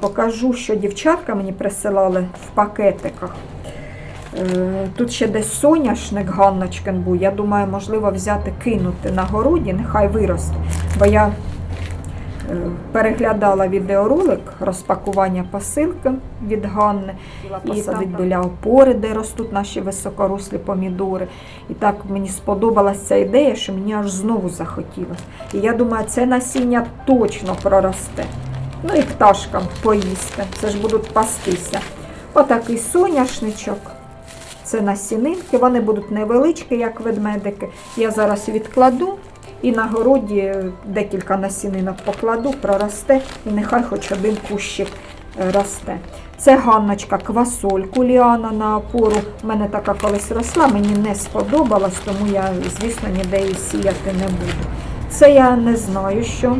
покажу, що дівчатка мені присилали в пакетиках. Е, Тут ще десь соняшник Ганночкин був. Я думаю, можливо, взяти, кинути на городі, нехай виросте. Бо я е, переглядала відеоролик розпакування посилки від Ганни і посадить біля опори, де ростуть наші високорослі помідори. І так мені сподобалася ця ідея, що мені аж знову захотілося. І я думаю, це насіння точно проросте. Ну і пташкам поїсти. Це ж будуть пастися. Отакий соняшничок. Це насінинки, вони будуть невеличкі, як ведмедики. Я зараз відкладу і на городі декілька насінинок покладу, проросте, і нехай хоч один кущик е, росте. Це Ганночка квасольку Ліана на опору. У мене така колись росла, мені не сподобалась, тому я, звісно, ніде її сіяти не буду. Це я не знаю, що.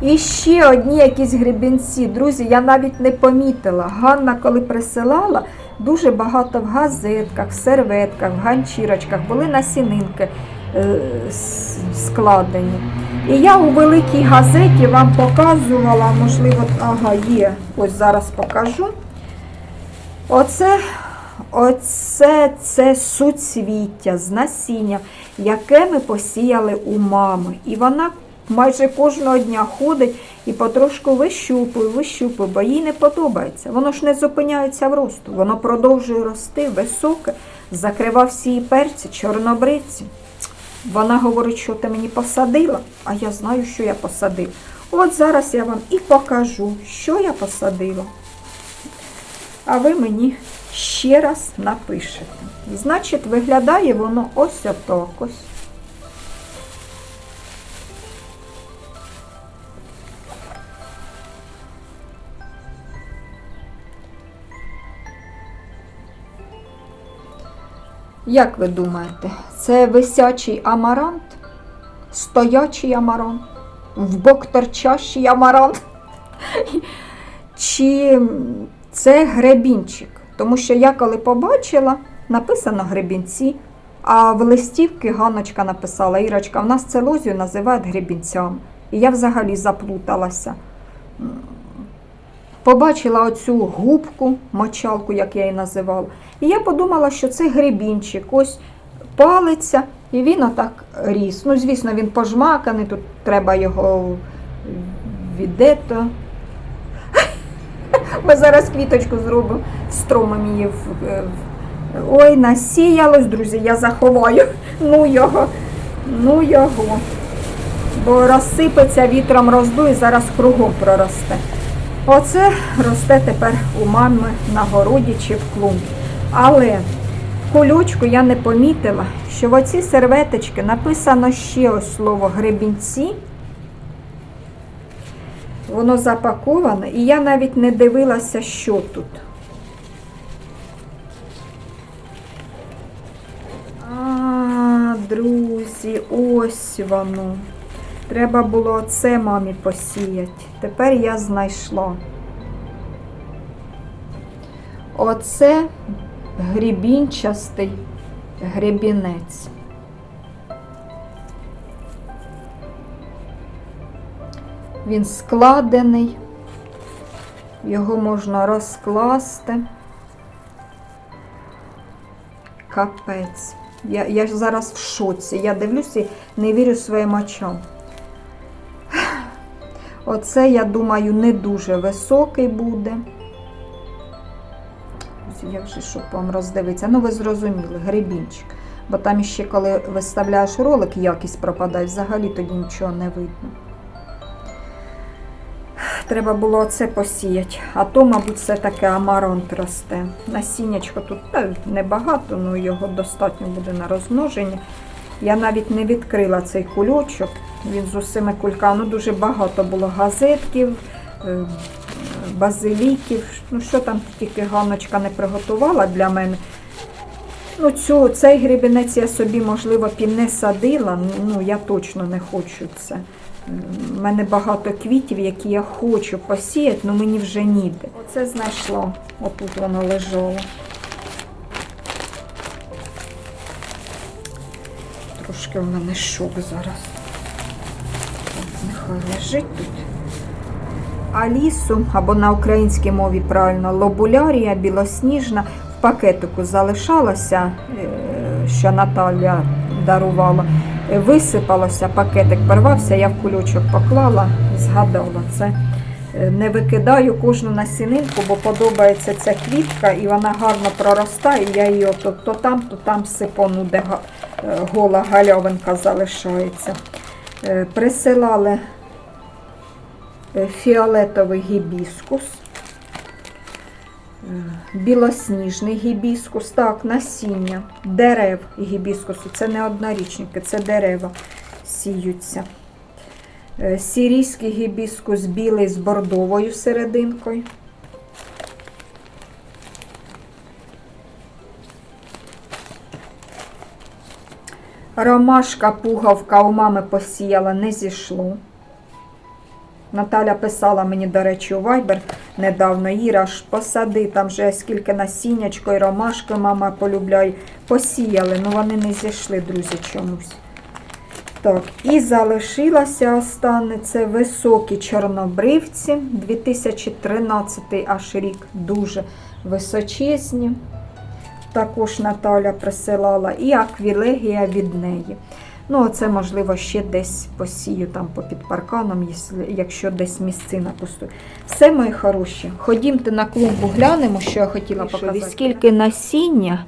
І ще одні якісь гребінці. Друзі, я навіть не помітила. Ганна, коли присилала, дуже багато в газетках, в серветках, в ганчірочках були насінинки е, складені. І я у великій газеті вам показувала, можливо, ага, є, ось зараз покажу. Оце, оце це суцвіття з насіння, яке ми посіяли у мами. І вона майже кожного дня ходить і потрошку вищупує, вищупує, бо їй не подобається. Воно ж не зупиняється в росту, воно продовжує рости високе, закривав всі перці, чорнобриці. Вона говорить, що ти мені посадила, а я знаю, що я посадив. От зараз я вам і покажу, що я посадила. А ви мені ще раз напишете. Значить, виглядає воно ось отак ось. Як ви думаєте, це висячий амарант? Стоячий амарант? В бок торчащий амарант? Чи це гребінчик? Тому що я коли побачила, написано гребінці, а в листівки Ганночка написала, Ірочка, в нас це лозію називають гребінцями. І я взагалі заплуталася. Побачила оцю губку, мочалку, як я її називала. І я подумала, що це гребінчик, ось палиться, і він отак ріс. Ну, звісно, він пожмаканий, тут треба його віддето. Ми зараз квіточку зробимо, встромимо її в- Ой, насіялось, друзі, я заховаю. Ну його, ну його. Бо розсипеться вітром роздує, зараз кругом проросте. Оце росте тепер у мами на городі чи в клумбі. Але в я не помітила, що в оці серветочки написано ще ось слово гребінці. Воно запаковане, і я навіть не дивилася, що тут. А, друзі, ось воно. Треба було це мамі посіяти. Тепер я знайшла. Оце грібінчастий гребінець. Він складений, його можна розкласти. Капець. Я, я зараз в шоці. Я дивлюся і не вірю своїм очам. Оце, я думаю, не дуже високий буде. Ось Як же, щоб вам роздивитися? Ну, ви зрозуміли, гребінчик. Бо там ще, коли виставляєш ролик, якість пропадає, взагалі тоді нічого не видно. Треба було оце посіяти. А то, мабуть, все таке амаронт росте. Насіннячко тут небагато, але його достатньо буде на розмноження. Я навіть не відкрила цей кульочок. Він з усіми кульками. Ну, дуже багато було газетків, е, базиліків. Ну, що там тільки Ганночка не приготувала для мене. Ну, цю, цей гребінець я собі, можливо, і не садила. Ну, я точно не хочу це. У мене багато квітів, які я хочу посіяти, але мені вже ніде. Оце знайшла. Отут воно лежало. Трошки в мене шок зараз. Нехай лежить тут. алісу, або на українській мові правильно лобулярія білосніжна. В пакетику залишалася, е, що Наталя дарувала. Висипалося, пакетик порвався, я в кульочок поклала, згадала це. Е, Не викидаю кожну насінинку, бо подобається ця квітка і вона гарно проростає. Я її то, то там, то там сипону, де гола гальовинка залишається. Е, Присилали е, фіолетовий гібіскус, е, білосніжний гібіскус, так, насіння, дерев гібіскусу. Це не однорічники, це дерева сіються. Е, Сірійський гібіскус білий з бордовою серединкою. Ромашка пугавка у мами посіяла, не зійшло. Наталя писала мені, до речі, у Viber недавно, Іра ж посади, там вже скільки насіннячко і ромашки мама полюбляє. Посіяли, ну вони не зійшли, друзі, чомусь. Так, і залишилася останнє, це високі чорнобривці, 2013 аж рік, дуже височезні. Також Наталя присилала і аквілегія від неї. Ну, це, можливо, ще десь посію там попід парканом, якщо- десь місцина пустує. Все, мої хороші, ходімте на клумбу, глянемо, що я хотіла показати. Скільки насіння,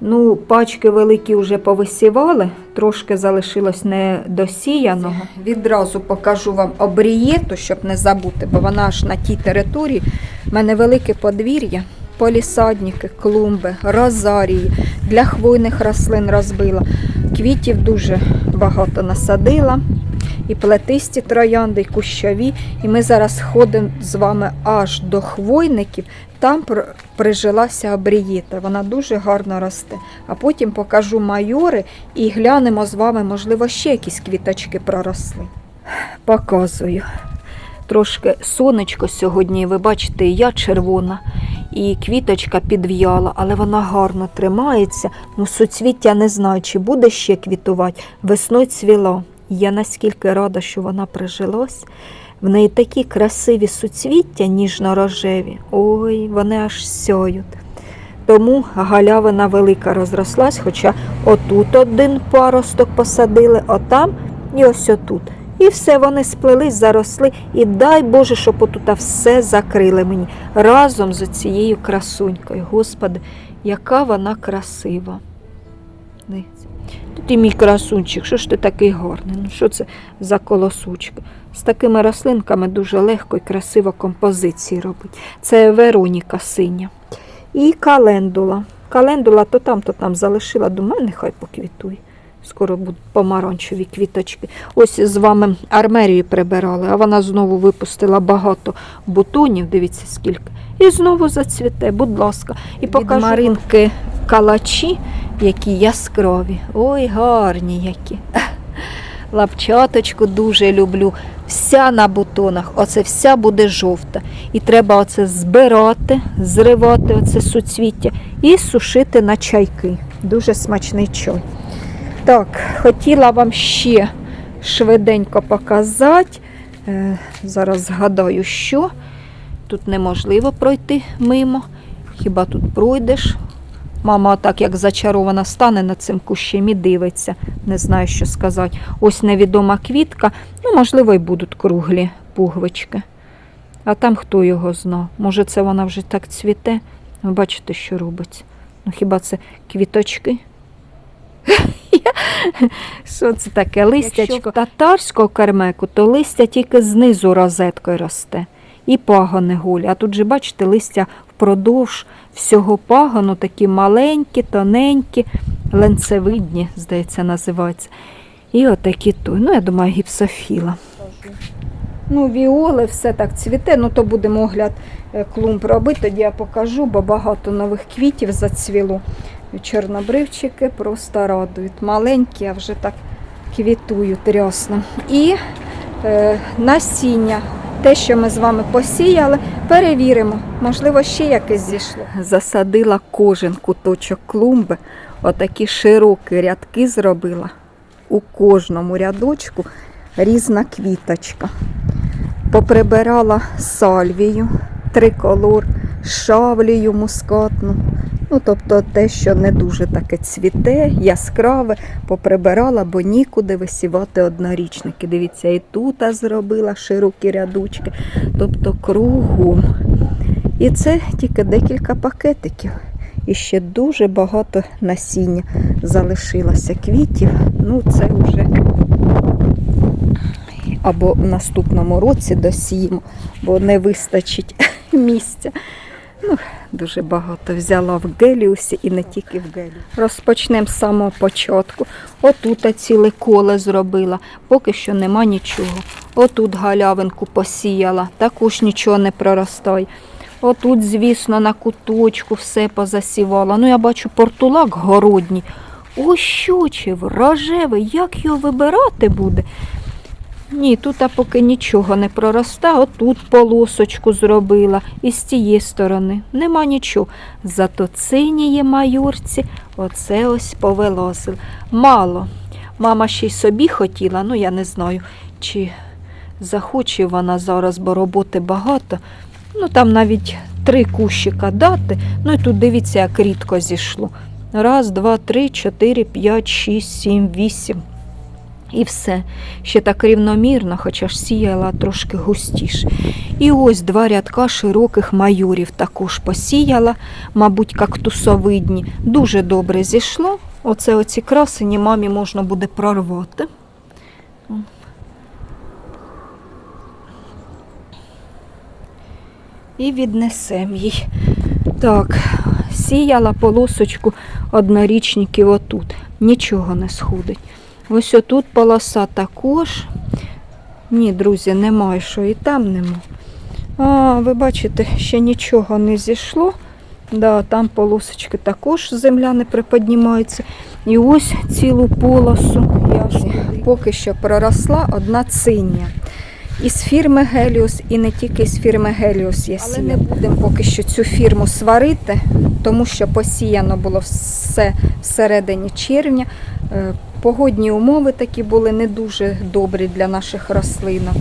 ну, пачки великі вже повисівали, трошки залишилось недосіяного. Відразу покажу вам обрієту, щоб не забути, бо вона аж на тій території. У мене велике подвір'я. Полісадники, клумби, розарії, для хвойних рослин розбила. Квітів дуже багато насадила. І плетисті троянди, і кущові. І ми зараз ходимо з вами аж до хвойників. Там прижилася обрієта. Вона дуже гарно росте. А потім покажу майори і глянемо з вами, можливо, ще якісь квіточки проросли. Показую. Трошки сонечко сьогодні, ви бачите, я червона, і квіточка підв'яла, але вона гарно тримається. Ну, суцвіття не знаю, чи буде ще квітувати. Весною цвіла. Я наскільки рада, що вона прижилась. В неї такі красиві суцвіття ніжно-рожеві. Ой, вони аж сяють. Тому галявина велика розрослась, хоча отут один паросток посадили, отам і ось отут. І все, вони сплелись, заросли, і дай Боже, щоб отут все закрили мені разом з цією красунькою. Господи, яка вона красива. І мій красунчик, що ж ти такий гарний? Ну що це за колосучка? З такими рослинками дуже легко і красиво композиції робить. Це Вероніка синя. І календула. Календула то там, то там залишила. Думаю, нехай поквітує. Скоро будуть помаранчеві квіточки. Ось з вами армерію прибирали, а вона знову випустила багато бутонів. Дивіться скільки. І знову зацвіте, будь ласка. І покажу. Маринки калачі, які яскраві. Ой, гарні які. Лапчаточку дуже люблю. Вся на бутонах, оце вся буде жовта. І треба оце збирати, зривати оце суцвіття і сушити на чайки. Дуже смачний чай. Так, хотіла вам ще швиденько показати. Е, зараз згадаю, що тут неможливо пройти мимо. Хіба тут пройдеш? Мама, так як зачарована, стане над цим кущем і дивиться. Не знаю, що сказати. Ось невідома квітка. Ну, можливо, і будуть круглі пуговички. А там хто його знав? Може, це вона вже так цвіте? Ви бачите, що робиться. Ну, хіба це квіточки? Що це таке? Листячко татарського кермеку, то листя тільки знизу розеткою росте. І пагони голі. А тут же, бачите, листя впродовж всього пагону такі маленькі, тоненькі, ленцевидні, здається, називаються. І отакі той. Ну, я думаю, гіпсофіла. Ну, віоли, все так цвіте. Ну, то будемо огляд е, клумб робити, тоді я покажу, бо багато нових квітів зацвіло. Чорнобривчики просто радують. Маленькі, а вже так квітують рясно. І е, насіння. Те, що ми з вами посіяли, перевіримо. Можливо, ще якесь зійшло. Засадила кожен куточок клумби. Отакі широкі рядки зробила. У кожному рядочку різна квіточка. Поприбирала сальвію, триколор, шавлію мускатну. Ну, тобто те, що не дуже таке цвіте, яскраве, поприбирала, бо нікуди висівати однорічники. Дивіться, і тут зробила широкі рядочки, тобто кругом. І це тільки декілька пакетиків. І ще дуже багато насіння залишилося квітів. Ну, це вже або в наступному році досіємо, бо не вистачить місця. Ну, дуже багато взяла в геліусі і не тільки в геліусі. Розпочнемо з самого початку. Отут ціле коле зробила, поки що нема нічого. Отут галявинку посіяла, також нічого не проростає. Отут, звісно, на куточку все позасівала. Ну, я бачу портулак городній. Ось щучив, рожевий, як його вибирати буде? Ні, тут а поки нічого не проросте, отут полосочку зробила і з тієї сторони. Нема нічого. Зато циніє майорці, оце ось повилазив. Мало. Мама ще й собі хотіла, ну я не знаю, чи захоче вона зараз, бо роботи багато. Ну там навіть три кущика дати. Ну і тут дивіться, як рідко зійшло. Раз, два, три, чотири, п'ять, шість, сім, вісім. І все. Ще так рівномірно, хоча ж сіяла трошки густіше. І ось два рядка широких майорів також посіяла, мабуть, кактусовидні. Дуже добре зійшло. Оце оці красені мамі можна буде прорвати. І віднесемо їй. Так, сіяла полосочку однорічників отут. Нічого не сходить. Ось отут полоса також. Ні, друзі, немає, що і там нема. А, ви бачите, ще нічого не зійшло. Да, там полосочки також земля не приподнімається. І ось цілу полосу. Я ж поки що проросла одна циня. Із фірми Геліус і не тільки з фірми Геліус я Але не будемо поки що цю фірму сварити, тому що посіяно було все всередині червня. Е, Погодні умови такі були не дуже добрі для наших рослинок.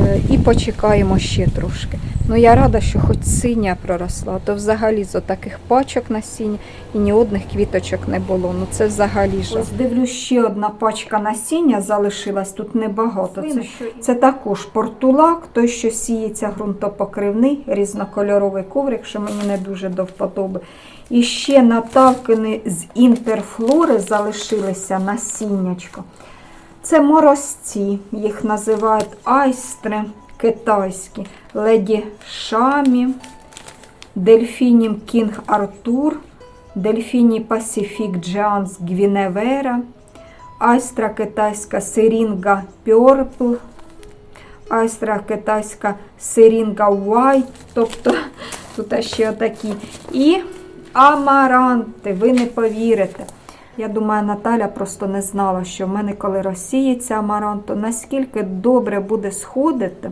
Е, І почекаємо ще трошки. Ну я рада, що хоч синя проросла, то взагалі з отаких пачок насіння і ні одних квіточок не було. Ну це взагалі жах. Ось дивлюсь, ще одна пачка насіння залишилась, тут небагато. Це, це також портулак, той, що сіється ґрунтопокривний, різнокольоровий коврик, що мені не дуже до вподоби. І ще натавкини з інтерфлори залишилися насіннячко. Це морозці, їх називають айстри китайські, леді Шамі, Дельфінім Кінг Артур, Дельфіні Пасифік Джанс Гвіневера, Айстра китайська Серінга Пьорпл, Айстра китайська Серінга White, тобто тут ще отакі. І амаранти, ви не повірите. Я думаю, Наталя просто не знала, що в мене, коли розсіється амарант, то наскільки добре буде сходити.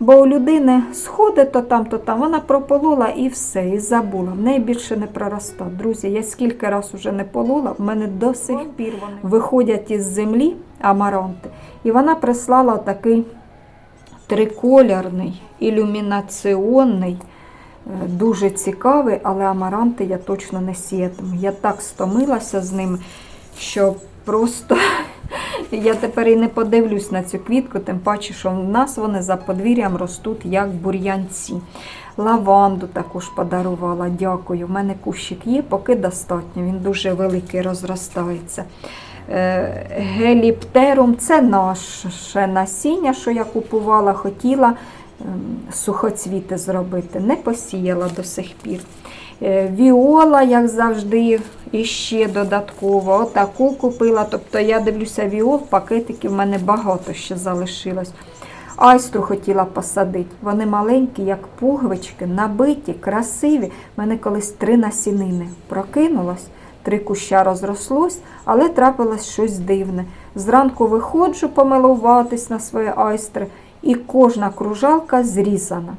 Бо у людини сходить то там, то там, вона прополола і все, і забула. В неї більше не пророста. Друзі, я скільки раз уже не полола, в мене до сих пір вони виходять із землі амаранти. І вона прислала такий триколірний, ілюмінаціонний. Дуже цікавий, але амаранти я точно не сіятиму. Я так стомилася з ними, що просто я тепер і не подивлюсь на цю квітку, тим паче, що в нас вони за подвір'ям ростуть як бур'янці. Лаванду також подарувала, дякую. У мене кущик є, поки достатньо. Він дуже великий розростається. Е, Геліптерум це наше насіння, що я купувала, хотіла сухоцвіти зробити. Не посіяла до сих пір. Е, Віола, як завжди, і ще додатково. Отаку купила. Тобто я дивлюся, віол, пакетиків в мене багато ще залишилось. Айстру хотіла посадити. Вони маленькі, як пуговички, набиті, красиві. У мене колись три насінини прокинулось, три куща розрослось, але трапилось щось дивне. Зранку виходжу помилуватись на свої айстри, і кожна кружалка зрізана,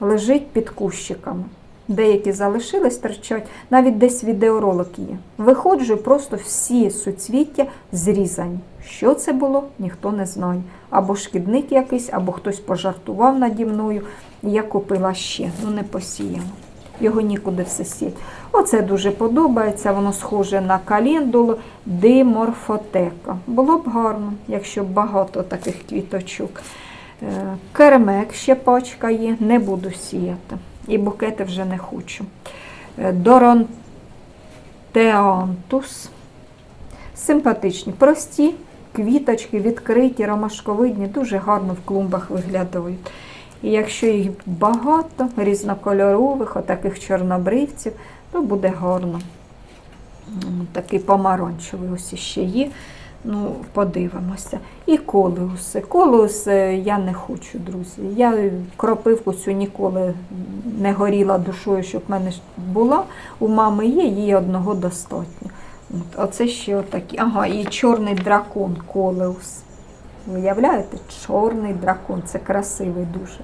лежить під кущиками. Деякі залишились торчать, навіть десь відеоролик є. Виходжу, просто всі суцвіття зрізані. Що це було, ніхто не знає. Або шкідник якийсь, або хтось пожартував наді мною. Я купила ще, ну не посіяно. Його нікуди все сіять. Оце дуже подобається, воно схоже на календулу диморфотека. Було б гарно, якщо б багато таких квіточок. Е, Кермек ще пачка є, не буду сіяти. І букети вже не хочу. Е, Доронтеантус. Симпатичні, прості квіточки, відкриті, ромашковидні, дуже гарно в клумбах виглядають. І якщо їх багато, різнокольорових, отаких чорнобривців, то буде гарно. Такий помаранчевий ось іще є. Ну, подивимося. І колеуси. Колеус я не хочу, друзі. Я кропивку цю ніколи не горіла душою, щоб в мене була. У мами є, їй одного достатньо. Оце ще отакі. Ага, і чорний дракон колеус. Виявляєте, чорний дракон. Це красивий дуже.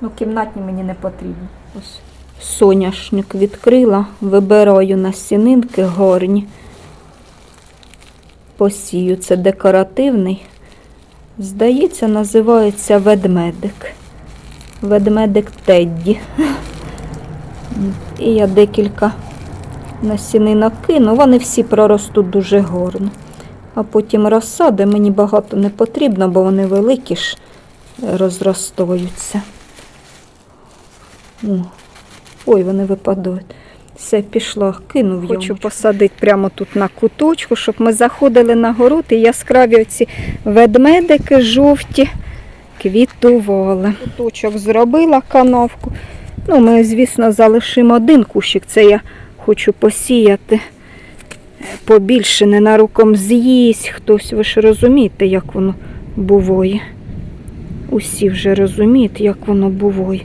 Ну, кімнатні мені не потрібні. Ось. Соняшник відкрила, вибираю насінинки горні. Посію. Це декоративний. Здається, називається ведмедик. Ведмедик Тедді. І я декілька насінинок кину. Вони всі проростуть дуже гарно. А потім розсади мені багато не потрібно, бо вони великі ж розростаються. Ой, вони випадають. Все, пішла, кинув Хочу посадити прямо тут на куточку, щоб ми заходили на город і яскраві оці ведмедики жовті квітували. Куточок зробила канавку. Ну, ми, звісно, залишимо один кущик. Це я хочу посіяти побільше, ненароком з'їсть хтось. Ви ж розумієте, як воно буває. Усі вже розуміють, як воно буває.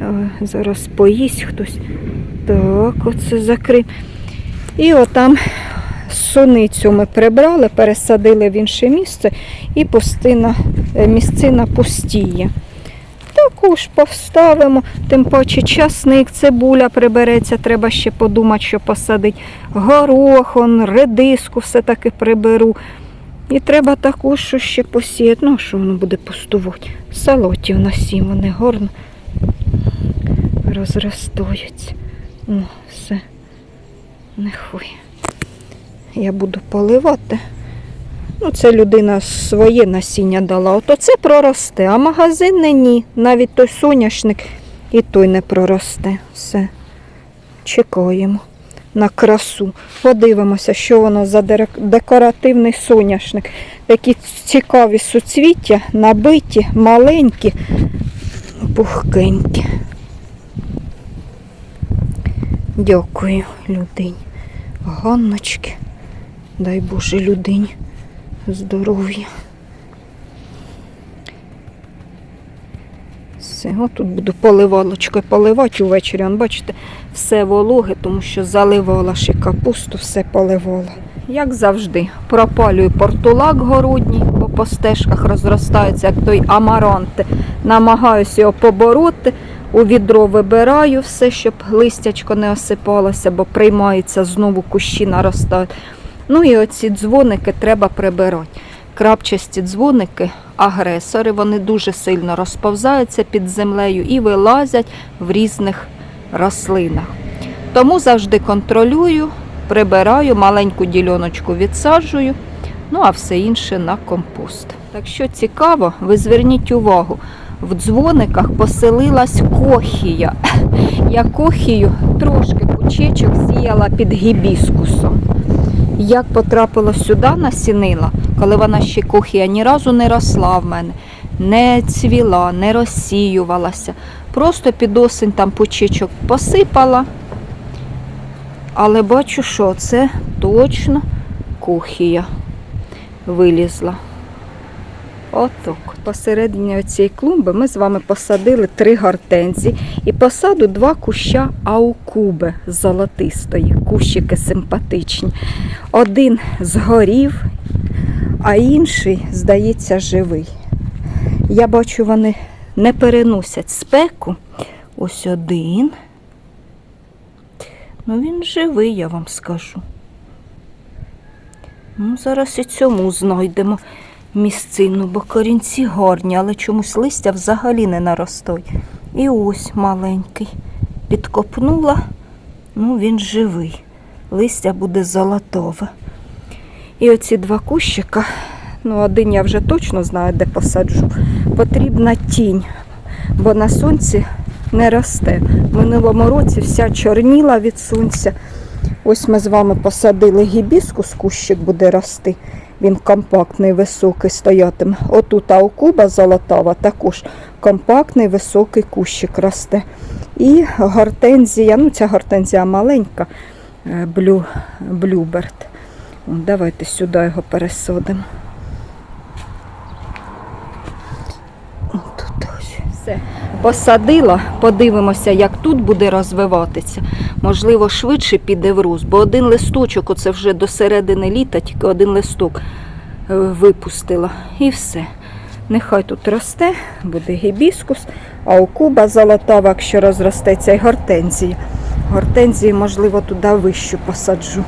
Е, Зараз поїсть хтось. Так, оце закрив. І отам суницю ми прибрали, пересадили в інше місце і пустина, е, місцина пустіє. Також поставимо, тим паче часник, цибуля прибереться, треба ще подумати, що посадити. Горох, он, редиску все-таки приберу. І треба також ще посіяти. Ну, що воно буде пустувати. Салотів насім, вони гарно розростаються. О, все. Нехуй. Я буду поливати. Ну, це людина своє насіння дала. Ото це проросте, а магазинне ні. Навіть той соняшник і той не проросте. Все. Чекаємо на красу. Подивимося, що воно за декоративний соняшник. Такі цікаві суцвіття, набиті, маленькі, пухкенькі. Дякую, людині. Ганночки. Дай Боже людині здоров'я. Все, отут буду поливалочкою поливати увечері. Он, бачите, все вологе, тому що заливала ще капусту, все поливала. Як завжди, пропалюю портулак городній, бо по стежках розростаються, як той амарант. Намагаюся його побороти. У відро вибираю все, щоб листячко не осипалося, бо приймаються знову кущі наростають. Ну і оці дзвоники треба прибирати. Крапчасті дзвоники, агресори, вони дуже сильно розповзаються під землею і вилазять в різних рослинах. Тому завжди контролюю, прибираю, маленьку діляночку відсаджую, ну а все інше на компост. Так що цікаво, ви зверніть увагу, в дзвониках поселилась кохія. Я кохію трошки кучечок сіяла під гібіскусом. Як потрапило сюди насінила, коли вона ще кохія ні разу не росла в мене, не цвіла, не розсіювалася. Просто під осень там пучечок посипала. Але бачу, що це точно кухія вилізла. Отак. Посередині цієї клумби ми з вами посадили три гортензії і посаду два куща аукуби золотистої. Кущики симпатичні. Один згорів, а інший, здається, живий. Я бачу, вони не переносять спеку. Ось один. Ну, він живий, я вам скажу. Ну, зараз і цьому знайдемо місцину, бо корінці гарні, але чомусь листя взагалі не наростуть. І ось маленький. Підкопнула, ну він живий. Листя буде золотове. І оці два кущика, ну один я вже точно знаю, де посаджу. Потрібна тінь, бо на сонці не росте. В минулому році вся чорніла від сонця. Ось ми з вами посадили гібіскус, кущик буде рости. Він компактний, високий стоятиме. Отут аукуба золотава, також компактний, високий кущик росте. І гортензія, ну ця гортензія маленька, е, блю, блюберт. Давайте сюди його пересадимо. Отут ось. Все. Посадила, подивимося, як тут буде розвиватися. Можливо, швидше піде в рост, бо один листочок, оце вже до середини літа, тільки один листок е, випустила. І все. Нехай тут росте, буде гібіскус, а у куба золотава, якщо розростеться, і гортензія. Гортензії, можливо, туди вищу посаджу.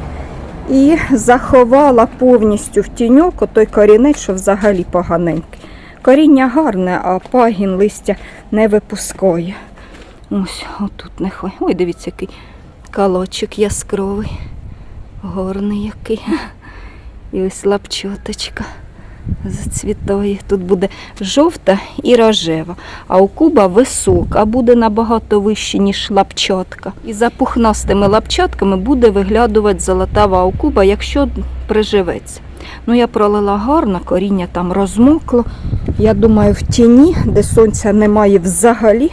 І заховала повністю в тіньок той корінець, що взагалі поганенький. Коріння гарне, а пагін листя не випускає. Ось, отут нехай. Ой, дивіться, який калочок яскравий. Горний який. І ось лапчоточка зацвітає. Тут буде жовта і рожева, а у куба висока, буде набагато вище, ніж лапчатка. І за пухнастими лапчатками буде виглядувати золотава аукуба, якщо приживеться. Ну, я пролила гарно, коріння там розмокло. Я думаю, в тіні, де сонця немає взагалі,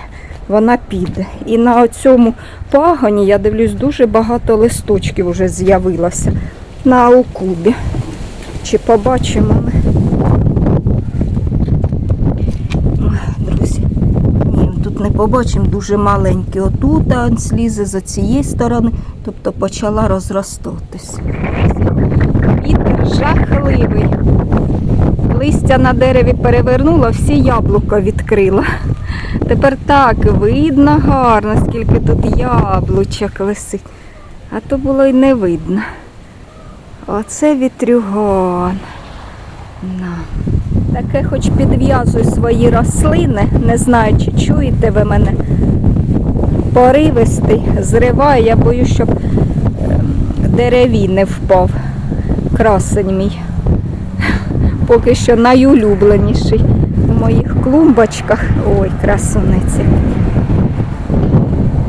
вона піде. І на цьому пагоні, я дивлюсь, дуже багато листочків вже з'явилося на аукубі. Чи побачимо ми? Тут не побачимо дуже маленький. Отут он за цієї сторони, тобто почала розростатись. Жахливий. Листя на дереві перевернула, всі яблуко відкрила. Тепер так видно гарно, скільки тут яблучок висить. А то було й не видно. Оце вітрюган. На. Таке хоч підв'язую свої рослини, не знаю, чи чуєте ви мене. Поривистий, зриваю, я боюсь, щоб е, деревій не впав. Красень мій. Поки що найулюбленіший у моїх клумбочках. Ой, красуниці.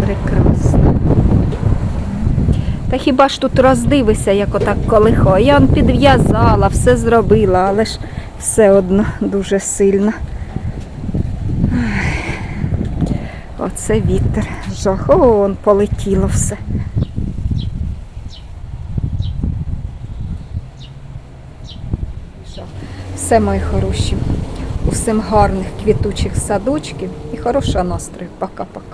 Прекрасно. Та хіба ж тут роздивися, як отак колихо. Я он підв'язала, все зробила, але ж все одно дуже сильно. Оце вітер. Жах. О, он полетіло все. Все, мої хороші. Усім гарних квітучих садочків і хорошого настрою. Пока-пока.